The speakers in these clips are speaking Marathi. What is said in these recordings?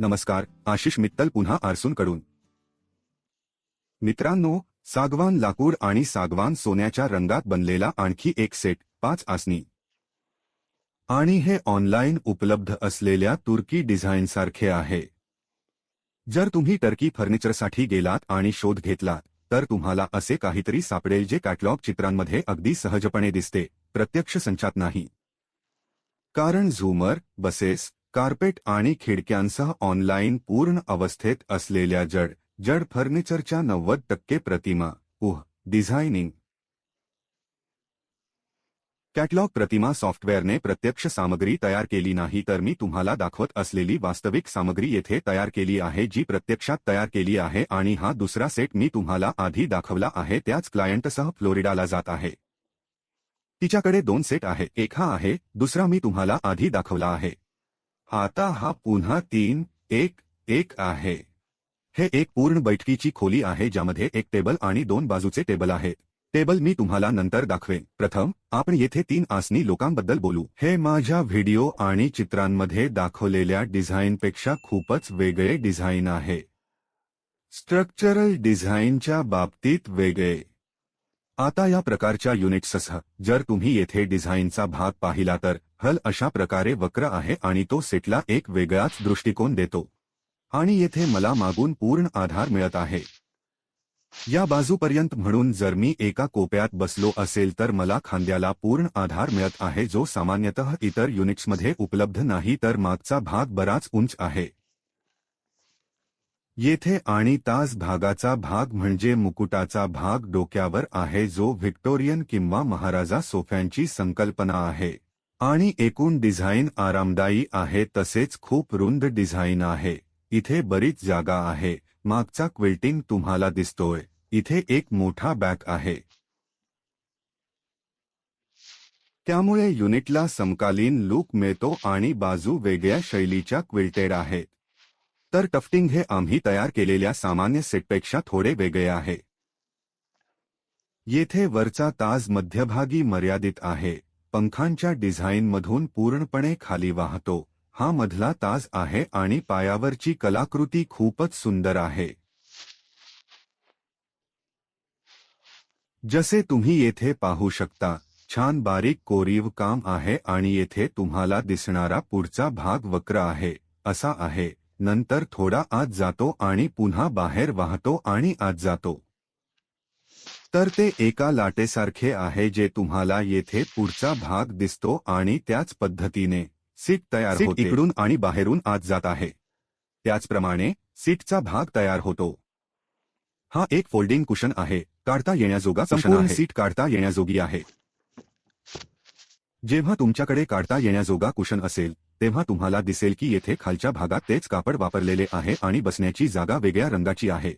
नमस्कार आशिष मित्तल पुन्हा आरसून कडून मित्रांनो सागवान लाकूड आणि सागवान सोन्याच्या रंगात बनलेला आणखी एक सेट पाच आसनी. आणि हे ऑनलाईन उपलब्ध असलेल्या तुर्की डिझाईनसारखे आहे. जर तुम्ही टर्की फर्निचरसाठी गेलात आणि शोध घेतलात तर तुम्हाला असे काहीतरी सापडेल जे कॅटलॉग चित्रांमध्ये अगदी सहजपणे दिसते प्रत्यक्ष संचात नाही. कारण झूमर बसेस कार्पेट आणि खिडक्यांसह ऑनलाईन पूर्ण अवस्थेत असलेल्या जड जड फर्निचरच्या नव्वद टक्के प्रतिमा. उह डिझायनिंग. कॅटलॉग प्रतिमा सॉफ्टवेअरने प्रत्यक्ष सामग्री तयार केली नाही तर मी तुम्हाला दाखवत असलेली वास्तविक सामग्री येथे तयार केली आहे जी प्रत्यक्षात तयार केली आहे आणि हा दुसरा सेट मी तुम्हाला आधी दाखवला आहे त्याच क्लायंटसह फ्लोरिडाला जात आहे. तिच्याकडे दोन सेट आहे एक हा आहे दुसरा मी तुम्हाला आधी दाखवला आहे. आता हा पुन्हा तीन एक एक आहे. हे एक पूर्ण बैठकीची खोली आहे ज्यामध्ये एक टेबल आणि दोन बाजूचे टेबल आहेत. टेबल मी तुम्हाला नंतर दाखवेन. प्रथम आपण येथे तीन आसनी लोकांबद्दल बोलू. हे माझ्या व्हिडिओ आणि चित्रांमध्ये दाखवलेल्या डिझाईनपेक्षा खूपच वेगळे डिझाईन आहे. स्ट्रक्चरल डिझाईनच्या बाबतीत वेगळे. आता या प्रकारच्या युनिट्ससह जर तुम्ही येथे डिझाईनचा भाग पाहिला तर हल अशा प्रकारे वक्र आहे आणि तो सेटला एक वेगळाच दृष्टिकोन देतो. आणि येथे मला मागून पूर्ण आधार मिळत आहे. या बाजूपर्यंत म्हणून जर मी एका कोप्यात बसलो असेल तर मला खांद्याला पूर्ण आधार मिळत आहे जो सामान्यतः इतर युनिट्समध्ये उपलब्ध नाही तर मागचा भाग बराच उंच आहे. येथे आणि ताज भागाचा भाग म्हणजे मुकुटाचा भाग डोक्यावर आहे जो व्हिक्टोरियन किंवा महाराजा सोफ्यांची संकल्पना आहे. आणि एकूण डिझाईन आरामदायी आहे तसेच खूप रुंद डिझाईन आहे. इथे बरीच जागा आहे. मागचा क्विल्टिंग तुम्हाला दिसतोय. इथे एक मोठा बॅक आहे. त्यामुळे युनिटला समकालीन लूक मिळतो आणि बाजू वेगळ्या शैलीच्या क्विल्टेड आहेत. तर टफ्टिंग हे आम्ही तयार केलेल्या सामान्य सेटपेक्षा थोडे वेगळे आहे. येथे वरचा ताज मध्यभागी मर्यादित आहे. पंखांच्या डिझाईनमधून पूर्णपणे खाली वाहतो. हा मधला ताज आहे आणि पायावरची कलाकृती खूपच सुंदर आहे. जसे तुम्ही येथे पाहू शकता छान बारीक कोरीव काम आहे आणि येथे तुम्हाला दिसणारा पुढचा भाग वक्र आहे असा आहे. नंतर थोडा आत जातो आणि पुन्हा बाहेर वाहतो आणि आत जातो. तर ते एका लाटेसारखे आहे जे तुम्हाला येथे पुढचा भाग दिसतो आणि त्याच पद्धतीने सीट तयार होते. इकडून आणि बाहेरून आत जात आहे. त्याचप्रमाणे सीटचा भाग तयार होतो. हा एक फोल्डिंग कुशन आहे. काढता येण्याजोगा संपूर्ण सीट काढता येण्याजोगी आहे. जेव्हा तुमच्याकडे काढता येण्याजोगा कुशन असेल तेव्हा तुम्हाला दिसेल की येथे खालच्या भागात तेच कापड वापरलेले आहे आणि बसण्याची जागा वेगळ्या रंगाची आहे.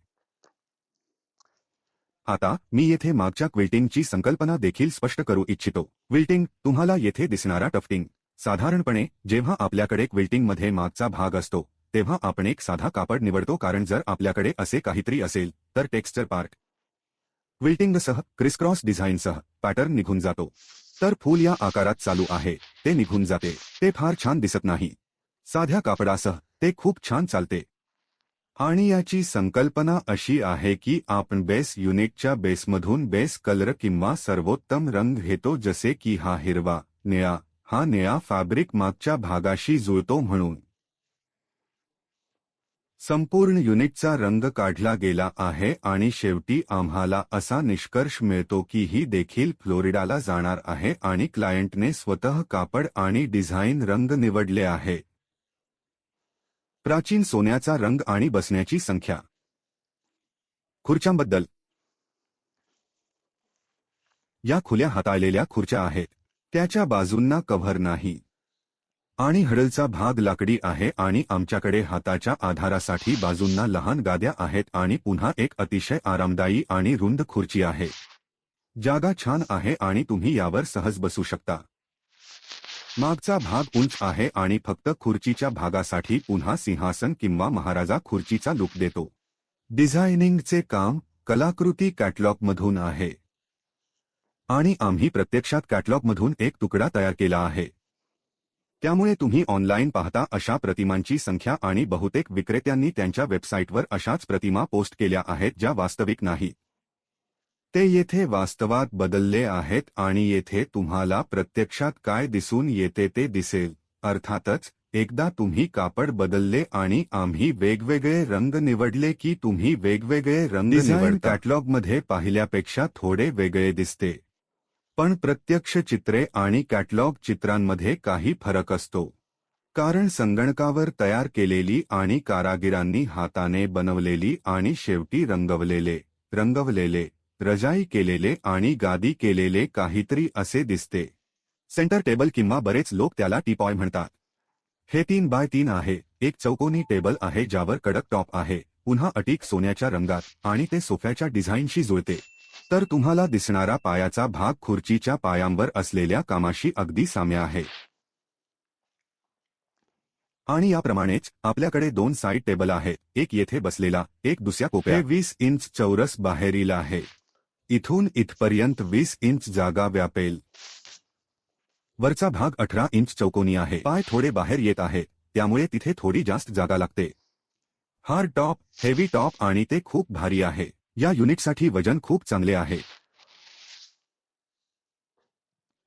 आता मी येथे मागच्या क्विल्टिंगची संकल्पना देखील स्पष्ट करू इच्छितो. क्विल्टिंग तुम्हाला येथे दिसणारा टफ्टिंग. साधारणपणे जेव्हा आपल्याकडे क्विल्टिंगमध्ये मागचा भाग असतो तेव्हा आपण एक साधा कापड निवडतो कारण जर आपल्याकडे असे काहीतरी असेल तर टेक्स्चर पार्ट क्विल्टिंगसह क्रिसक्रॉस डिझाईनसह पॅटर्न निघून जातो. तर फूल या आकारात चालू आहे. ते निघून जाते. ते फार छान दिसत नाही. साध्या कापडासह ते खूप छान चालते. आणि याची संकल्पना अशी आहे की आपण बेस युनिटच्या बेसमधून बेस कलर किंवा सर्वोत्तम रंग घेतो जसे की हा हिरवा निळा हा निळा फॅब्रिक मागच्या भागाशी जुळतो म्हणून. संपूर्ण युनिटचा रंग काढला गेला आहे आणि शेवटी आम्हाला असा निष्कर्ष मिळतो की ही देखील फ्लोरिडाला जाणार आहे आणि क्लायंटने स्वतः कापड आणि डिझाईन रंग निवडले आहे. प्राचीन सोन्याचा रंग आणि बसण्याची संख्या. खुर्च्यांबद्दल. या खुल्या हाताळलेल्या खुर्च्या आहेत. त्याच्या बाजूंना कव्हर नाही. आणि हडलचा भाग लाकडी आहे आणि आमच्याकडे हाताच्या आधारासाठी बाजूंना लहान गाद्या आहेत आणि पुन्हा एक अतिशय आरामदायी आणि रुंद खुर्ची आहे. जागा छान आहे आणि तुम्ही यावर सहज बसू शकता. मागचा भाग उंच आहे आणि फक्त खुर्चीच्या भागासाठी पुन्हा सिंहासन किंवा महाराजा खुर्चीचा लुक देतो. डिझायनिंगचे काम कलाकृती कॅटलॉगमधून आहे. आणि आम्ही प्रत्यक्षात कॅटलॉगमधून एक तुकडा तयार केला आहे. त्यामुळे तुम्ही ऑनलाईन पाहता अशा प्रतिमांची संख्या आणि बहुतेक विक्रेत्यांनी त्यांच्या वेबसाईटवर अशाच प्रतिमा पोस्ट केल्या आहेत ज्या वास्तविक नाहीत ते येथे वास्तवात बदलले आहेत आणि येथे तुम्हाला प्रत्यक्षात काय दिसून येते ते दिसेल. अर्थातच एकदा तुम्ही कापड बदलले आणि आम्ही वेगवेगळे रंग निवडले की तुम्ही वेगवेगळे रंग निवड कॅटलॉगमध्ये पाहिल्यापेक्षा थोडे वेगळे दिसते. पण प्रत्यक्ष चित्रे आणि कॅटलॉग चित्रांमध्ये काही फरक असतो. कारण संगणकावर तयार केलेली आणि कारागिरांनी हाताने बनवलेली आणि शेवटी रंगवलेले रंगवलेले रजाई केलेले आणि गादी केलेले काहीतरी असे दिसते. सेंटर टेबल किंवा बरेच लोक त्याला टीपॉय म्हणतात. हे तीन बाय तीन आहे. एक चौकोनी टेबल आहे ज्यावर कडक टॉप आहे. पुन्हा अटीक सोन्याच्या रंगात आणि ते सोफ्याच्या डिझाईनशी जुळते. तर तुम्हाला दिसणारा पायाचा भाग खुर्चीच्या पायांवर असलेल्या कामाशी अगदी साम्य आहे. आणि याप्रमाणेच आपल्याकडे दोन साईड टेबल आहेत एक येथे बसलेला एक दुसऱ्या कोपऱ्या वीस इंच चौरस बाहेरील आहे. इथून इथपर्यंत वीस इंच जागा व्यापेल. वरचा भाग अठरा इंच चौकोनी आहे. पाय थोडे बाहेर येत आहे त्यामुळे तिथे थोडी जास्त जागा लागते. हार्ड टॉप हेवी टॉप आणि ते खूप भारी आहे. या युनिटसाठी वजन खूप चांगले आहे.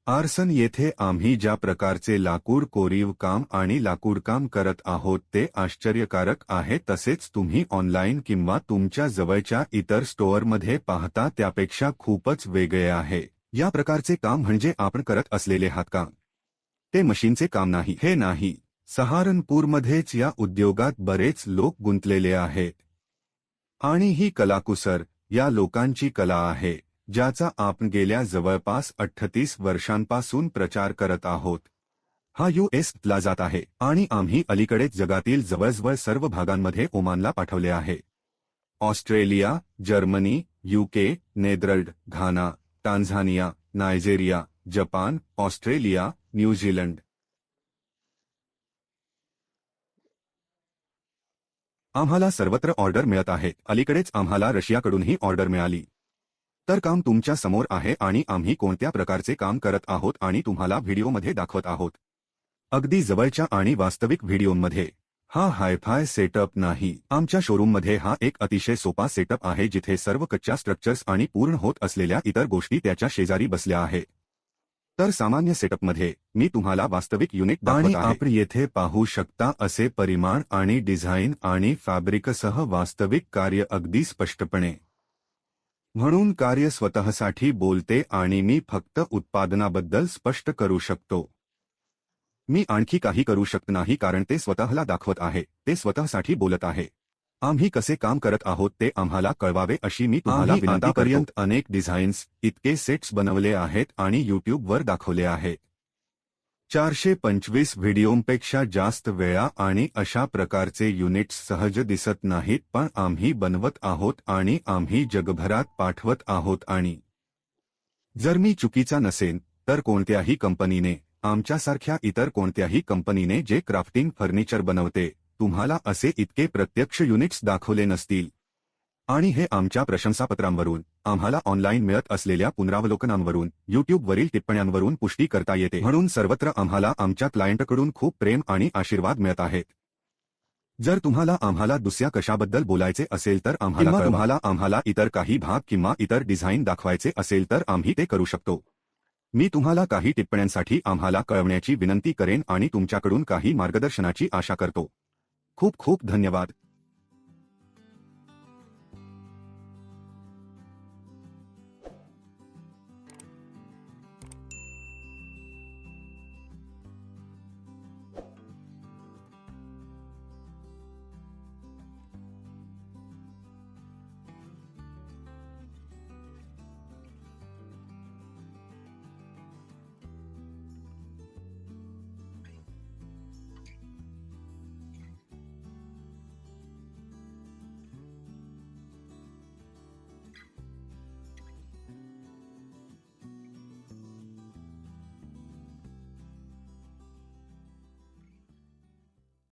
आर्सन येथे आम्ही ज्या प्रकारचे लाकूड कोरीव काम आणि लाकूडकाम करत आहोत ते आश्चर्यकारक आहे तसेच तुम्ही ऑनलाईन किंवा तुमच्या जवळच्या इतर स्टोअरमध्ये पाहता त्यापेक्षा खूपच वेगळे आहे. या प्रकारचे काम म्हणजे आपण करत असलेले हातकाम ते मशीनचे काम नाही. हे नाही. सहारनपूरमध्येच या उद्योगात बरेच लोक गुंतलेले आहेत. आणि ही कलाकुसर या लोकांची कला आहे ज्याचा आपण गेल्या जवळपास अठ्ठतीस वर्षांपासून प्रचार करत आहोत. हा यू एसला जात आहे आणि आम्ही अलीकडेच जगातील जवळजवळ सर्व भागांमध्ये ओमानला पाठवले आहे. Australia Germany UK Netherlands Ghana Tanzania Nigeria Japan Australia New Zealand आम्हाला सर्वत्र ऑर्डर मिळत आहे. अलीकडेच आम्हाला रशियाकडूनही ऑर्डर मिळाली. तर काम तुमच्यासमोर आहे आणि आम्ही कोणत्या प्रकारचे काम करत आहोत आणि तुम्हाला व्हिडिओमध्ये दाखवत आहोत. अगदी जवळच्या आणि वास्तविक व्हिडिओमध्ये. हा हायफाय सेटअप नाही. आमच्या शोरूममध्ये हा एक अतिशय सोपा सेटअप आहे जिथे सर्व कच्च्या स्ट्रक्चर्स आणि पूर्ण होत असलेल्या इतर गोष्टी त्याच्या शेजारी बसल्या आहेत तर सामान्य सेटअपमध्ये मी तुम्हाला वास्तविक युनिट आणि आपण येथे पाहू शकता असे परिमाण आणि डिझाईन आणि फॅब्रिकसह वास्तविक कार्य अगदी स्पष्टपणे. म्हणून कार्य स्वतःसाठी बोलते आणि मी फक्त उत्पादनाबद्दल स्पष्ट करू शकतो. मी आणखी काही करू शकत नाही कारण ते स्वतःला दाखवत आहे ते स्वतःसाठी बोलत आहे. आम्ही कसे काम करत आहोत ते आम्हाला कळवावे अशी मी तुम्हाला आतापर्यंत अनेक डिझाईन्स इतके सेट्स बनवले आहेत आणि यूट्यूबवर दाखवले आहेत चारशे पंचवीस व्हिडिओंपेक्षा जास्त वेळा आणि अशा प्रकारचे युनिट्स सहज दिसत नाहीत पण आम्ही बनवत आहोत आणि आम्ही जगभरात पाठवत आहोत आणि जर मी चुकीचा नसेन तर कोणत्याही कंपनीने आमच्यासारख्या इतर कोणत्याही कंपनीने जे क्राफ्टिंग फर्निचर बनवते तुम्हाला असे इतके प्रत्यक्ष युनिट्स दाखवले नसतील. आणि हे आमच्या प्रशंसापत्रांवरून आम्हाला ऑनलाईन मिळत असलेल्या पुनरावलोकनांवरून युट्यूबवरील टिप्पण्यांवरून पुष्टी करता येते. म्हणून सर्वत्र आम्हाला आमच्या क्लायंटकडून खूप प्रेम आणि आशीर्वाद मिळत आहेत. जर तुम्हाला आम्हाला दुसऱ्या कशाबद्दल बोलायचे असेल तर आम्हाला तुम्हाला आम्हाला इतर काही भाग किंवा इतर डिझाईन दाखवायचे असेल तर आम्ही ते करू शकतो. मी तुम्हाला काही टिप्पण्यांसाठी आम्हाला कळवण्याची विनंती करेन आणि तुमच्याकडून काही मार्गदर्शनाची आशा करतो. खूप खूप धन्यवाद.